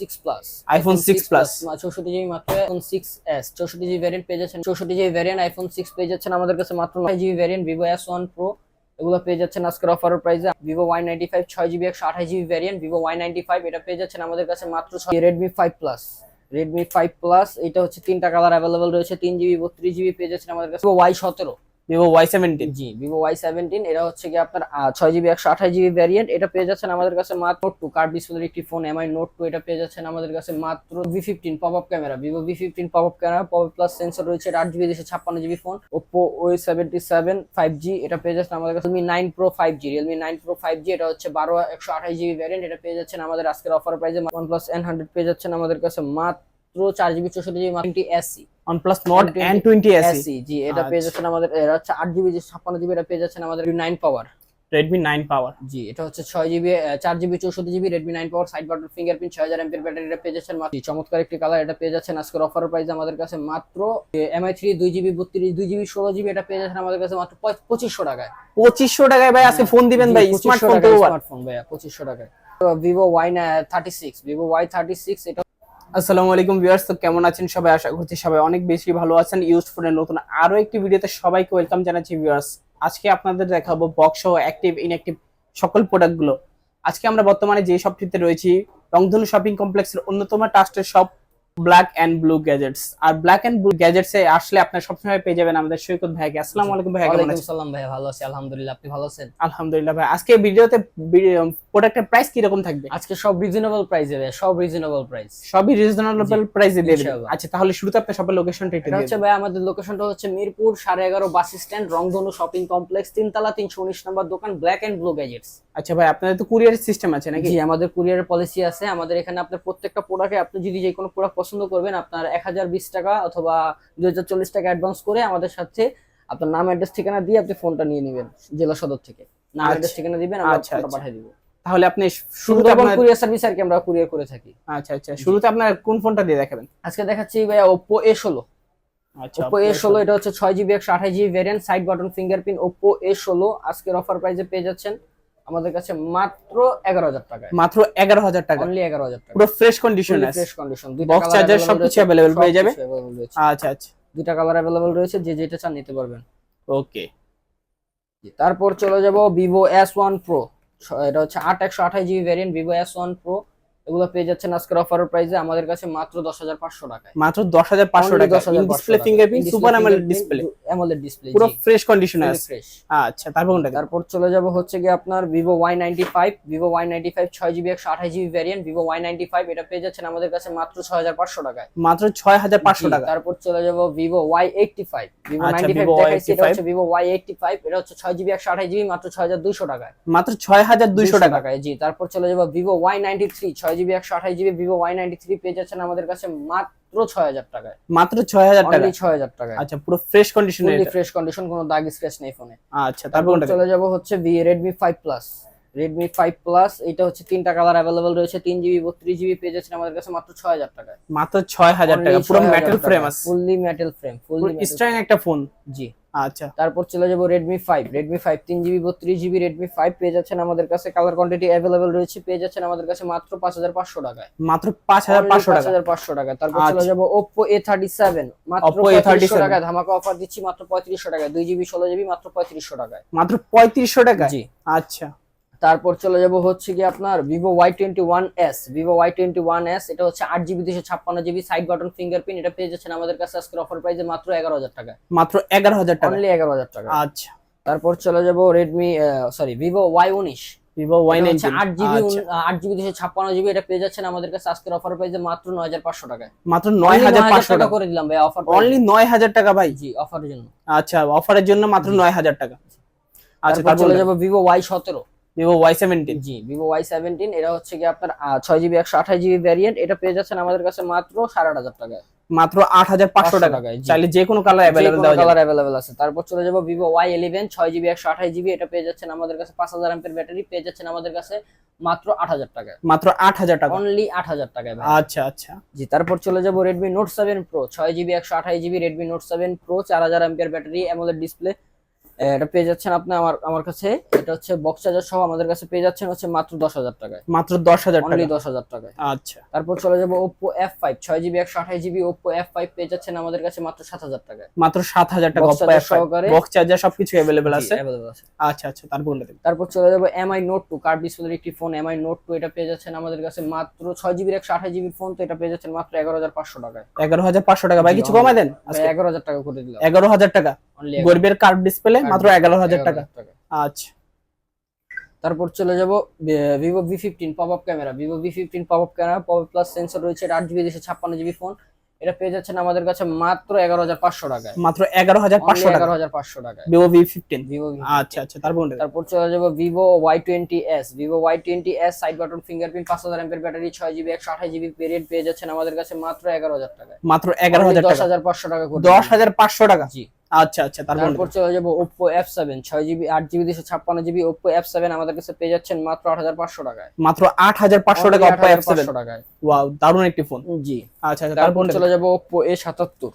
Six plus iPhone 6 Plus। চৌষট্টি GB মাত্র iPhone six S চৌষট্টি জিবি ভ্যারিয়েন্ট পেয়ে যাচ্ছেন। চৌষট্টি জিবি ভ্যারিয়েন্ট আইফোন সিক্স পেয়ে যাচ্ছেন আমাদের কাছে মাত্র নয় GB variant S one pro এগুলো পেয়ে যাচ্ছেন আজকের অফার প্রাইসে ভিভো ওয়াই নাইনটি ফাইভ ছয় জিবি একশো আঠাশ GB variant Vivo Y ninety five এটা পেয়ে যাচ্ছেন আমাদের কাছে মাত্র Redmi five plus Redmi five plus এটা হচ্ছে তিনটা কালার অ্যাভেলেবল রয়েছে। তিন জিবি বত্রিশ জিবি পেয়ে যাচ্ছেন আমাদের কাছে। ওয়াই সতেরো। ভিভো ওয়াই সেভেন্টিন জি ভিভো ওয়াই সেভেন্টিন এটা হচ্ছে কি আপনার ছয় জিবি একশো আঠাশ জিবি ভ্যারিয়েন্ট এটা পেয়ে যাচ্ছেন আমাদের কাছে মাত্র টু কার্ড ডিসপ্লের একটি ফোন এমআই নোট টু এটা পেয়ে যাচ্ছেন আমাদের কাছে মাত্র V fifteen pop up camera Vivo V fifteen pop up camera pop plus sensor রয়েছে আট জিবি দুশো ছাপ্পান্ন GB phone Oppo A seventy seven five G এটা পেয়ে যাচ্ছেন আমাদের কাছে Realme nine pro five G Realme nine pro five G এটা হচ্ছে বারো একশো আঠাশ জিবি ভ্যারিয়েন্ট এটা পেয়ে যাচ্ছেন আমাদের আজকের অফার প্রাইসে ওয়ান প্লাস এন হান্ড্রেড পেয়ে যাচ্ছেন আমাদের কাছে মাত্র চার জিবি চৌষট্টি GB twenty SE OnePlus Nord N20 SE SE G এটা পেয়ে আচ্ছা। যাচ্ছেন আমাদের এটা হচ্ছে আট জিবি ছাপ্পান্ন জিবি এটা পেয়ে যাচ্ছেন আমাদের নাইন পাওয়ার Redmi 9 Power জি এটা হচ্ছে ছয় জিবি চার জিবি চৌষট্টি GB Redmi nine power side button fingerprint ছয় হাজার এমপির ব্যাটারি এটা পেয়ে যাচ্ছেন মাত্র। চমৎকার একটি কালার এটা পেয়ে যাচ্ছেন আজকের অফার প্রাইস আমাদের কাছে মাত্র এমআই থ্রি দুই জিবি বত্রিশ দুই জিবি ষোলো জিবি এটা পেয়ে যাচ্ছেন আমাদের কাছে মাত্র পঁচ- পঁচিশশো টাকায়। 2500 টাকায় ভাই আজকে ফোন দিবেন ভাই স্মার্টফোন তো স্মার্টফোন ভাইয়া পঁচিশশো টাকায়। Vivo Y thirty six Vivo Y thirty six এটা আসসালামু আলাইকুম ভিউয়ার্স তো কেমন আছেন সবাই? আশা করছি সবাই অনেক বেশি ভালো আছেন। ইউজ ফোনের নতুন আরও একটি ভিডিওতে সবাইকে ওয়েলকাম জানাচ্ছি ভিউয়ার্স। আজকে আপনাদের দেখাবো বক্স সহ অ্যাক্টিভ ইনঅ্যাক্টিভ সকল প্রোডাক্টগুলো আজকে আমরা বর্তমানে যে শপটিতে রয়েছি রংধনু শপিং কমপ্লেক্সের অন্যতম ট্রাস্টের shop black and blue gadgets R black and blue gadgets এ আসলে আপনার সবসময় পেয়ে যাবেন আমাদের সৈকত ভাইকে আসসালামু আলাইকুম ভাই কেমন আছেন? সালাম ভাইয়া ভালো আছি আলহামদুলিল্লাহ আপনি ভালো আছেন? আলহামদুলিল্লাহ ভাই আজকে ভিডিওতে প্রোডাক্টের প্রাইস কি রকম থাকবে? আজকে সব রিজনেবল প্রাইসে ভাইয়া সব রিজনেবল প্রাইস সবই রিজনেবল প্রাইসে দিয়ে দেবেন আচ্ছা তাহলে শুরুতে আপনার সবার লোকেশনটা একটু দিয়ে হচ্ছে ভাই আমাদের লোকেশনটা হচ্ছে মিরপুর সাড়ে এগারো bus stand Rongdhonu shopping complex তিনতলা তিনশো উনিশ নম্বর দোকান ব্ল্যাক এন্ড ব্লু গ্যাজেটস আচ্ছা ভাই আপনাদের তো কুরিয়ার সিস্টেম আছে নাকি? জি আমাদের কুরিয়ারের পলিসি আছে। আমাদের এখানে আপনার প্রত্যেকটা প্রোডাক্টে আপনি যদি যে কোনো প্রোডাক্ট পছন্দ করবেন আপনার এক হাজার বিশ টাকা অথবা দুই হাজার চল্লিশ টাকা অ্যাডভান্স করে আমাদের সাথে আপনার নাম অ্যাড্রেস ঠিকানা দিয়ে আপনি ফোনটা নিয়ে নেবেন জেলা সদর থেকে। নাম আচ্ছা। অ্যাড্রেস ঠিকানা দিবেন আমরা আচ্ছা, ফোনটা আচ্ছা। পাঠিয়ে দিব। তাহলে আপনি শুরুতে সুন্দরবন আপনার কুরিয়ার সার্ভিস আর কি আমরা কুরিয়ার করে থাকি। আচ্ছা আচ্ছা। শুরুতে আপনার কোন ফোনটা দিয়ে দেখাবেন? আজকে দেখাচ্ছি ভাই ওপো এ ষোলো। আচ্ছা ওপো এ ষোলো এটা হচ্ছে ছয় জিবি একশো আঠাশ GB variant side button fingerprint এ ষোলো। আজকের অফার প্রাইসে পেয়ে যাচ্ছেন আমাদের কাছে মাত্র এগারো হাজার টাকায়। মাত্র এগারো হাজার টাকা। অনলি এগারো হাজার টাকা। পুরো ফ্রেশ কন্ডিশন আছে। ফ্রেশ কন্ডিশন Box charger সবকিছু available পেয়ে যাবে? আচ্ছা আচ্ছা। দুইটা কালার অ্যাভেলেবল রয়েছে যে যেটা চান নিতে পারবেন। ওকে তারপর চলে যাব ভিভো এস ওয়ান প্রো এটা হচ্ছে আট একশো আঠাশ GB variant Vivo S one pro এগুলো পেয়ে যাচ্ছেন আজকের অফার প্রাইসে আমাদের কাছে মাত্র দশ হাজার পাঁচশো টাকায়। মাত্র দশ হাজার পাঁচশো টাকা display fingerprint super AMOLED display AMOLED display পুরো ফ্রেশ কন্ডিশনে আছে। আচ্ছা তারপর কোনটা? তারপর চলে যাব হচ্ছে কি আপনার জিবি একশো আঠাশ GB variant Vivo Y ninety five এটা পেয়ে যাচ্ছেন আমাদের কাছে মাত্র ছয় হাজার পাঁচশো টাকায়। মাত্র ছয় হাজার পাঁচশো জি, টাকা। তারপর চলে যাব Vivo Y eighty five Vivo আচ্ছা, নাইনটি ফাইভ Vivo দেখাইছি এটা Y85 হচ্ছে এইটটি ফাইভ এটা হচ্ছে ছয় জিবি একশো আঠাশ জিবি মাত্র ছয় হাজার দুইশো টাকায়। মাত্র ছয় হাজার দুইশো টাকা। টাকায় জি তারপর চলে যাব ভিভো ওয়াই নাইনটি থ্রি ছয় জিবি একশো আঠাশ GB Vivo Y ninety three পেয়ে যাচ্ছেন আমাদের কাছে মাত্র ছয় হাজার টাকায়। মাত্র ছয় হাজার টাকা? ছয় হাজার টাকায়। আচ্ছা পুরো ফ্রেশ কন্ডিশনে ফ্রেশ কন্ডিশন কোনো দাগ স্ক্র্যাচ নেই ফোনে আচ্ছা তারপর? চলে যাব হচ্ছে Redmi five plus Redmi five plus এটা হচ্ছে তিনটা কালার অ্যাভেলেবল রয়েছে তিন জিবি বত্রিশ জিবি পেয়ে যাচ্ছেন আমাদের কাছে মাত্র ছয় হাজার টাকায়। মাত্র ছয় হাজার টাকা পুরো মেটাল ফ্রেম আছে। Fully metal frame fully strong একটা ফোন জি। আচ্ছা। তারপর চলে যাব রেডমি ফাইভ রেডমি ফাইভ তিন জিবি বত্রিশ জিবি রেডমি ফাইভ পেয়ে যাচ্ছেন আমাদের কাছে কালার কোয়ান্টিটি অ্যাভেলেবেল রয়েছে পেয়ে যাচ্ছেন আমাদের কাছে মাত্র পাঁচ হাজার পাঁচশো টাকায়। মাত্র পাঁচ হাজার পাঁচশো টাকা হাজার পাঁচশো টাকা তারপর চলে যাব যাব ওপো এ থার্টি সেভেন মাত্র Oppo পঁয়ত্রিশশো A37 টাকায়। ধামাকা অফার দিচ্ছি মাত্র পঁয়ত্রিশশো টাকায়। দুই জিবি ষোলো জিবি মাত্র পঁয়ত্রিশশো টাকায়। মাত্র পঁয়ত্রিশশো টাকা জি। আচ্ছা। তারপর চলে যাব হচ্ছে কি আপনার Vivo Y twenty one S Vivo Y twenty one S এটা হচ্ছে আট জিবি দুশো ছাপ্পান্ন জিবি সাইড বাটন ফিঙ্গারপ্রিন্ট এটা পেয়ে যাচ্ছেন আমাদের কাছে আজকের অফার প্রাইসে মাত্র এগারো হাজার টাকা মাত্র এগারো হাজার টাকা। অনলি এগারো হাজার টাকা। আচ্ছা। তারপর চলে যাব রেডমি সরি ভিভো ওয়াই উনিশ ভিভো ওয়াই নাইন আট জিবি আট জিবি দুশো ছাপ্পান্ন জিবি এটা পেয়ে যাচ্ছেন আমাদের কাছে আজকের অফার প্রাইসে মাত্র নয় হাজার পাঁচশো টাকায়। মাত্র নয় হাজার পাঁচশো টাকা করে দিলাম ভাই অফার অনলি নয় হাজার টাকা ভাই। জি অফারের জন্য। আচ্ছা অফারের জন্য মাত্র নয় হাজার টাকা। আচ্ছা চলে যাব ভিভো ওয়াই সতেরো। ভিভো ওয়াই সেভেন্টিন জি ভিভো ওয়াই সেভেন্টিন এটা হচ্ছে কি আপনার ছয় জিবি একশো আঠাশ জিবি ভ্যারিয়েন্ট এটা পেয়ে যাচ্ছেন আমাদের কাছে মাত্র সাড়ে আট হাজার টাকায়। মাত্র আট হাজার পাঁচশো 500 টাকা টাকায়, চাইলে যে কোনো কালার অ্যাভেলেবেল দেওয়া কালার অ্যাভেলেবেল আছে। তারপর চলে যাব ভিভো ওয়াই ইলেভেন ছয় জিবি একশো আঠাশ জিবি এটা পেয়ে যাচ্ছেন আমাদের কাছে পাঁচ হাজার এমপের ব্যাটারি পেয়ে যাচ্ছেন আমাদের কাছে মাত্র আট হাজার টাকায়। মাত্র আট হাজার টাকা। অনলি আট হাজার টাকায়। আচ্ছা আচ্ছা। জি তারপর চলে যাব রেডমি নোট সেভেন প্রো ছয় জিবি একশো আঠাশ GB Redmi Note seven pro চার হাজার এমপিয়ার ব্যাটারি অ্যামোলেড ডিসপ্লে এটা পেয়ে যাচ্ছেন আপনি আমার আমার কাছে। এটা হচ্ছে বক্স চার্জার সহ আমাদের কাছে পেয়ে যাচ্ছেন হচ্ছে মাত্র দশ হাজার টাকায়। মাত্র দশ হাজার টাকা। দশ হাজার টাকায়। আচ্ছা। তারপর চলে যাব ওপো এফ ফাইভ ছয় জিবি একশো আঠাশ জিবি ওপো এফ ফাইভ পেয়ে যাচ্ছেন আমাদের কাছে মাত্র সাত হাজার টাকায়। মাত্র সাত হাজার টাকা সহকারে- বক্স চার্জার সবকিছু অ্যাভেলেবেল আছে। আচ্ছা আচ্ছা তারপর তারপর চলে যাব এমআই নোট টু কার্ড ডিসপ্লের একটি ফোন এমআই নোট টু এটা পেয়ে যাচ্ছেন আমাদের কাছে মাত্র ছয় জিবির একশো আঠাশ জিবির ফোন তো এটা পেয়ে যাচ্ছেন মাত্র এগারো হাজার পাঁচশো টাকায়। এগারো হাজার পাঁচশো টাকা। ভাই কিছু কমাই দেন? এগারো হাজার টাকা করে দিলাম। এগারো হাজার টাকা। গরিবের কার্ড ডিসপ্লে মাত্র এগারো হাজার টাকা। আচ্ছা। তারপর চলে যাব Vivo V fifteen pop up camera Vivo V fifteen pop up camera pop plus sensor রয়েছে আট জিবি দুশো ছাপ্পান্ন জিবি ফোন এটা পেয়ে যাচ্ছেন আমাদের কাছে মাত্র এগারো হাজার পাঁচশো টাকায়। মাত্র এগারো হাজার পাঁচশো টাকা। এগারো হাজার পাঁচশো টাকায়। ভিভো ভি ফিফটিন ভিভো আচ্ছা আচ্ছা তারপর। তারপর চলে যাব Vivo Y twenty S Vivo Y twenty S side button fingerprint পাঁচ হাজার এমপের ব্যাটারি ছয় জিবি একশো আঠাশ জিবি পেরিয়ড পেয়ে যাচ্ছেন আমাদের কাছে মাত্র এগারো হাজার টাকায়। মাত্র এগারো হাজার দশ টাকা। হাজার পাঁচশো টাকা দশ হাজার পাঁচশো টাকা। জি। আচ্ছা আচ্ছা তারপর চলে যাব এফ সেভেন ছয় জিবি আট জিবি দুশো ছাপ্পান্ন জিবি এফ সেভেন আমাদের কাছে পেয়ে যাচ্ছেন মাত্র আট হাজার পাঁচশো টাকায়। মাত্র আট হাজার পাঁচশো টাকা Oppo অপো এফ সেভেন 8,500 টাকায়। ওয়াও দারুণ একটি ফোন জি। আচ্ছা আচ্ছা তারপর চলে যাব এ সাতাত্তর।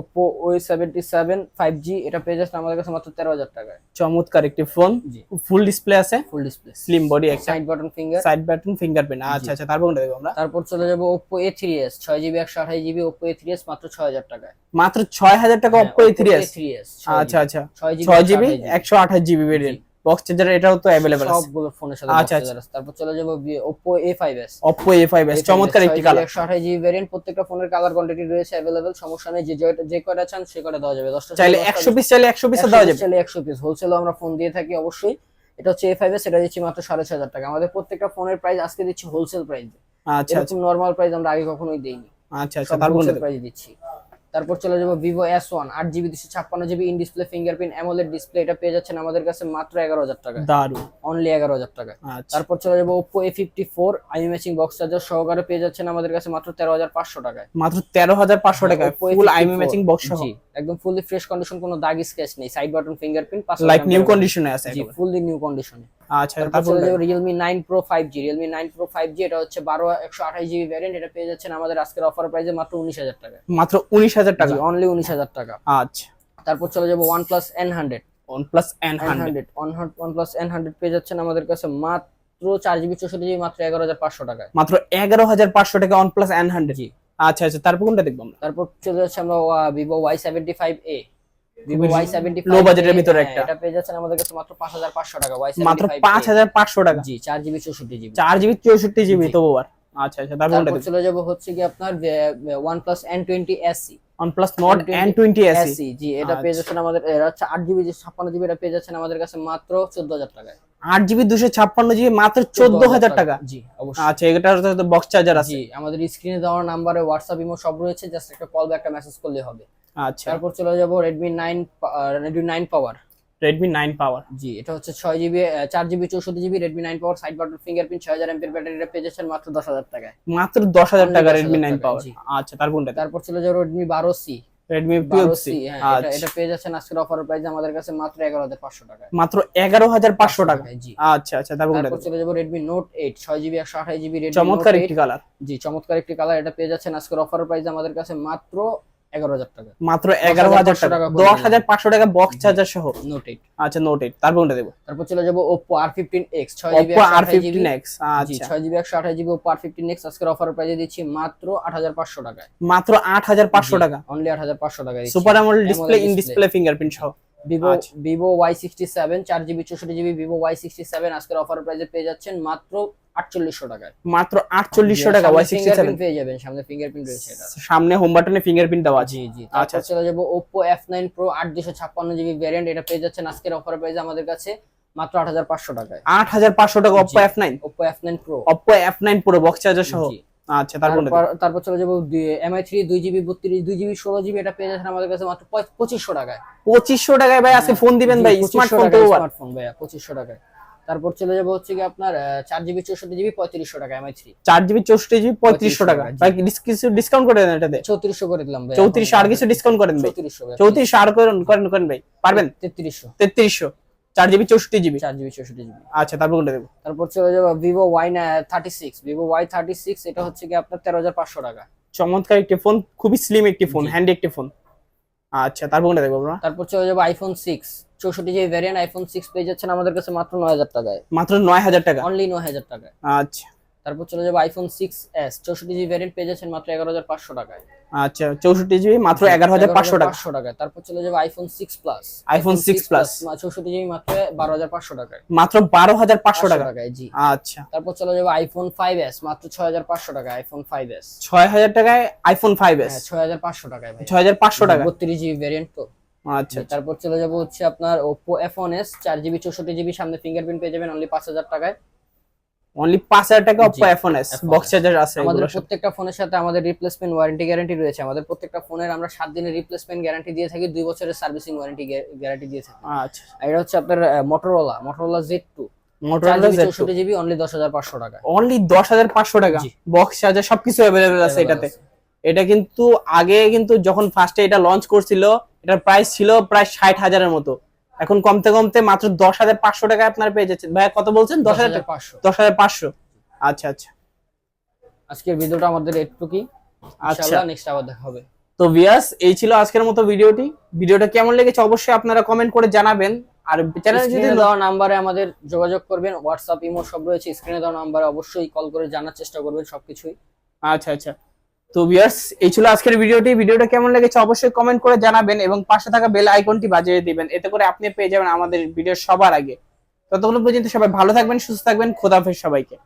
ওপো ও সেভেন্টি সেভেন ফাইভ জি এটা পেয়ে যাচ্ছে আমাদের কাছে মাত্র তেরো হাজার টাকায়। চমৎকার একটি ফোন। ফুল ডিসপ্লে আছে। ফুল ডিসপ্লে স্লিম বডি একটা side button finger side button fingerprint আচ্ছা আচ্ছা তারপর কোনটা দেখব আমরা? তারপর চলে যাব ওপো এ থ্রি এস ছয় জিবি একশো আঠাশ GB Oppo A three S মাত্র ছয় হাজার টাকায়। মাত্র ছয় হাজার টাকা Oppo A three S three S আচ্ছা আচ্ছা। ছয় জিবি ছয় জিবি একশো আঠাশ জিবি ভেরিয়েন্ট বক্স চার্জার এটাও তো অ্যাভেলেবেল আছে। সবগুলো ফোনের সাথে আচ্ছা, আছে। তারপর চলে যাব অপো এ ফাইভ এস চমৎকার একটি কালার একশো আঠাশ জিবি ভ্যারিয়েন্ট প্রত্যেকটা ফোনের কালার কোয়ান্টিটি রয়েছে অ্যাভেলেবেল সমস্যা নেই যে যে- যে কয়টা চান সে কয়টা দেওয়া যাবে। দশটা চাইলে একশো পিস চাইলে একশো পিসে দেওয়া যাবে। চাইলে একশো পিস হোলসেলও আমরা ফোন দিয়ে থাকি অবশ্যই। এটা হচ্ছে এ ফাইভ এটা দিচ্ছি মাত্র সাড়ে ছয় হাজার টাকা। আমাদের প্রত্যেকটা ফোনের প্রাইস আজকে দিচ্ছি হোলসেল প্রাইস আচ্ছা আচ্ছা। এরকম নর্মাল প্রাইস আমরা আগে কখনোই দেইনি। আচ্ছা আচ্ছা তারপর প্রাইস দিচ্ছি। তারপর চলে যাব ভিভো এস ওয়ান আট জিবি দুশো ছাপ্পান্ন GB in display fingerprint AMOLED display এটা পেয়ে যাচ্ছেন আমাদের কাছে মাত্র এগারো হাজার টাকা দারুণ। অনলি এগারো হাজার টাকা আচ্ছা। তারপর চলে যাব Oppo A fifty four eye matching box charger সহকারে পেয়ে যাচ্ছেন আমাদের কাছে মাত্র তেরো হাজার পাঁচশো টাকায়। মাত্র তেরো হাজার পাঁচশো টাকা ফুল আই ম্যাচিং বক্স জি। একদম ফুললি ফ্রেশ কন্ডিশন কোনো দাগ স্কেচ নেই। সাইড বাটন ফিঙ্গারপ্রিন্ট পাঁচ লাইক নিউ কন্ডিশনে আছে জি। ফুললি নিউ কন্ডিশনে আচ্ছা তারপর pro five G Realme nine pro five G এটা হচ্ছে বারো একশো আঠাশ জিবি ভ্যারিয়েন্ট এটা পেয়ে যাচ্ছেন আমাদের আজকের অফার প্রাইসে মাত্র উনিশ হাজার টাকা। মাত্র উনিশ হাজার টাকা? অনলি উনিশ হাজার টাকা। আচ্ছা। তারপর চলে যাব N hundred hundred one N hundred পেয়ে যাচ্ছেন আমাদের কাছে মাত্র চার জিবি চৌষট্টি জিবি মাত্র এগারো হাজার পাঁচশো টাকায়। মাত্র এগারো হাজার পাঁচশো টাকা ওয়ান প্লাস এন হান্ড্রেড জি। আচ্ছা আচ্ছা তারপর কোনটা দেখব আমরা? তারপর চলে যাচ্ছে আমরা Vivo Y seventy five A Vivo Y seventy low budget ভিতরে একটা। এটা পেয়ে যাচ্ছেন আমাদের কাছে মাত্র পাঁচ হাজার পাঁচশো টাকা ওয়াই মাত্র পাঁচ হাজার পাঁচশো টাকা। জি চার জিবি চৌষট্টি জিবি। চার জিবি চৌষট্টি জিবি। তো আবার আচ্ছা আচ্ছা তারপর কোনটা চলে যাব হচ্ছে কি আপনার one plus Nord N twenty SE SE G এটা পেয়ে আচ্ছা। যাচ্ছেন আমাদের এটা হচ্ছে আট জিবি ছাপ্পান্ন জিবি এটা পেয়ে যাচ্ছেন আমাদের কাছে মাত্র চোদ্দ হাজার টাকায়। আট জিবি দুশো ছাপ্পান্ন জিবি মাত্র চোদ্দ হাজার টাকা জি অবশ্যই। আচ্ছা এটার বক্স চার্জার আছে। জি আমাদের স্ক্রিনে দেওয়ার নাম্বারে হোয়াটসঅ্যাপ ইমো সব রয়েছে জাস্ট একটা কল বা একটা মেসেজ করলে হবে। আচ্ছা। তারপর চলে যাব Redmi nine Redmi nine power Redmi nine power জি এটা হচ্ছে ছয় জিবি চার জিবি চৌষট্টি GB Redmi nine power side button fingerprint ছয় হাজার এমপির ব্যাটারিটা পেয়ে যাচ্ছেন মাত্র দশ হাজার টাকায়। মাত্র দশ হাজার টাকা 10,000 রেডমি নাইন পাওয়ার আচ্ছা তার কোনটা? তারপর চলে যাব রেডমি বারো সি রেডমি টুয়েলভ সি এটা- পেয়ে যাচ্ছেন আজকের অফার প্রাইস আমাদের কাছে মাত্র এগারো হাজার পাঁচশো টাকায়। মাত্র এগারো হাজার পাঁচশো টাকা। জি। আচ্ছা আচ্ছা তারপর চলে যাব রেডমি নোট এইট ছয় জিবি একশো আঠাশ জিবি চমৎকার একটি কালার জি চমৎকার একটি কালার এটা পেয়ে যাচ্ছেন আজকের অফার প্রাইস আমাদের কাছে মাত্র এগারো হাজার টাকা। মাত্র এগারো হাজার টাকা। টাকা দশ হাজার পাঁচশো টাকা বক্স চার্জার সহ। নোট এইট আচ্ছা নোট এইট তারপর কোনটা দেবো? তারপর চলে যাব ওপো আর ফিফটিন এক্স ছয় জিবি আর আর ফিফটিন এক্স আচ্ছা। ছয় জিবি একশো আঠাশ GB Oppo R fifteen X আজকের অফার প্রাইসে দিচ্ছি মাত্র আট হাজার পাঁচশো টাকায়। মাত্র আট হাজার পাঁচশো টাকা। অনলি আট হাজার পাঁচশো টাকা super AMOLED display in display fingerprint সহ। Vivo. Vivo Y sixty seven চার জিবি চৌষট্টি GB Vivo Y sixty seven আজকের অফার প্রাইসে পেয়ে যাচ্ছেন মাত্র আটচল্লিশশো টাকায়। মাত্র আটচল্লিশশো টাকা পেয়ে যাবেন সামনে ফিঙ্গারপ্রিন্ট রয়েছে এটা। সামনে হোম বাটনে ফিঙ্গারপ্রিন্ট দেওয়া জি জি আচ্ছা, চলে যাব জিবি এটা পেয়ে যাচ্ছেন আজকের অফার প্রাইসে আমাদের কাছে মাত্র আট হাজার পাঁচশো টাকায়। আট হাজার পাঁচশো টাকা বক্স চার্জার সহ। আচ্ছা তারপর কোনটা তারপর তারপর চলে যাব এমআই থ্রি দুই জিবি বত্রিশ দুই জিবি ষোলো জিবি এটা পেয়ে যাচ্ছেন আমাদের কাছে মাত্র পঁচ- পঁচিশশো টাকায়। পঁচিশশো টাকায় ভাই আজকে ফোন দিবেন ভাই স্মার্টফোন স্মার্টফোন ভাইয়া পঁচিশশো টাকায়। তারপর চলে যাব হচ্ছে কি আপনার চার জিবি চৌষট্টি জিবি পঁয়ত্রিশশো টাকা এমআই থ্রি চার জিবি চৌষট্টি জিবি পঁয়ত্রিশশো টাকা। কিছু ডিসকাউন্ট করে দেন এটাতে। চৌত্রিশশো করে দিলাম ভাই চৌত্রিশশো আর কিছু ডিসকাউন্ট করেন ভাই। চৌত্রিশশো আর করেন করেন করেন ভাই। পারবেন? তেত্রিশশো। তেত্রিশশো। চার জিবি চৌষট্টি জিবি। চার জিবি চৌষট্টি জিবি। আচ্ছা তারপর কোনটা দেবো? তারপর চলে যাব Vivo Y thirty six Vivo Y thirty six এটা হচ্ছে কি আপনার তেরো হাজার পাঁচশো টাকা। চমৎকার একটি ফোন খুবই স্লিম একটি ফোন। হ্যান্ডি একটি ফোন আচ্ছা তারপর কোনটা দেখব আমরা? তারপর চলে যাব আইফোন সিক্স চৌষট্টি জিবি ভ্যারিয়েন্ট আইফোন সিক্স পেয়ে যাচ্ছেন আমাদের কাছে মাত্র নয় হাজার টাকায়। মাত্র নয় হাজার টাকা? অনলি নয় হাজার টাকায়। আচ্ছা। তারপর চলে যাব আইফোন সিক্স এস চৌষট্টি জিবি ভ্যারিয়েন্ট পেয়ে যাচ্ছেন মাত্র এগারো হাজার পাঁচশো টাকায়। আচ্ছা চৌষট্টি জিবি মাত্র এগারো হাজার পাঁচশো টাকা। পাঁচশো টাকায়। তারপর চলে যাব iPhone six plus iPhone 6 Plus। চৌষট্টি জিবি মাত্র বারো হাজার পাঁচশো টাকায়। মাত্র বারো হাজার পাঁচশো টাকা। টাকায় জি। আচ্ছা। তারপর চলে যাব আইফোন ফাইভ এস মাত্র ছয় হাজার পাঁচশো টাকা আইফোন ফাইভ এস ছয় হাজার টাকায় আইফোন ফাইভ এস হ্যাঁ ছয় হাজার পাঁচশো টাকায় ছয় হাজার পাঁচশো টাকা। বত্রিশ জিবি ভ্যারিয়েন্ট তো। আচ্ছা তারপর চলে যাব হচ্ছে আপনার চার জিবি চৌষট্টি জিবি সামনে ফিঙ্গারপ্রিন্ট পেয়ে যাবেন অনলি পাঁচ হাজার টাকায়। অনলি পাঁচ হাজার টাকা এস iPhone বক্স চার্জার আছে আমাদের প্রত্যেকটা ফোনের সাথে আমাদের রিপ্লেসমেন্ট ওয়ারেন্টি গ্যারান্টি রয়েছে। আমাদের প্রত্যেকটা ফোনের আমরা সাত দিনের রিপ্লেসমেন্ট গ্যারান্টি দিয়ে থাকি দুই বছরের সার্ভিসিং ওয়ারেন্টি গ্যারান্টি দিয়ে থাকি। আচ্ছা এটা হচ্ছে আপনার জেড টু মোটরোলা জেড চৌষট্টি জিবি অনলি দশ হাজার পাঁচশো টাকা অনলি দশ হাজার পাঁচশো টাকা। বক্স চার্জার সবকিছু অ্যাভেলেবেল আছে এটাতে। এটা কিন্তু আগে কিন্তু যখন ফার্স্টে এটা লঞ্চ করছিল এটার প্রাইস ছিল প্রায় ষাট হাজারের মতো। এখন কমতে কমতে মাত্র দশ হাজার পাঁচশো টাকায় আপনার পেয়ে যাচ্ছেন। ভাই কত বলছেন? দশ হাজার পাঁচশো। দশ হাজার পাঁচশো। আচ্ছা আচ্ছা। আজকের ভিডিওটা আমাদের একটুকুই আচ্ছা। নেক্সট আবার দেখা হবে। তো ভিয়াস এই ছিল আজকের মতো ভিডিওটি। ভিডিওটা কেমন লেগেছে অবশ্যই আপনারা কমেন্ট করে জানাবেন। আর চ্যানেলে যদি দেওয়া নাম্বারে আমাদের যোগাযোগ করবেন। হোয়াটসঅ্যাপ ইমো সব রয়েছে। স্ক্রিনে দেওয়া নাম্বারে অবশ্যই কল করে জানার চেষ্টা করবেন সবকিছুই। আচ্ছা আচ্ছা। তো ভিউয়ার্স এই ছিল আজকের ভিডিওটি। ভিডিওটা কেমন লেগেছে অবশ্যই কমেন্ট করে জানাবেন এবং পাশে থাকা বেল আইকনটি বাজিয়ে দিবেন। এতে করে আপনি পেয়ে যাবেন আমাদের ভিডিও সবার আগে। ততক্ষণ পর্যন্ত সবাই ভালো থাকবেন, সুস্থ থাকবেন। খোদাফেজ সবাইকে।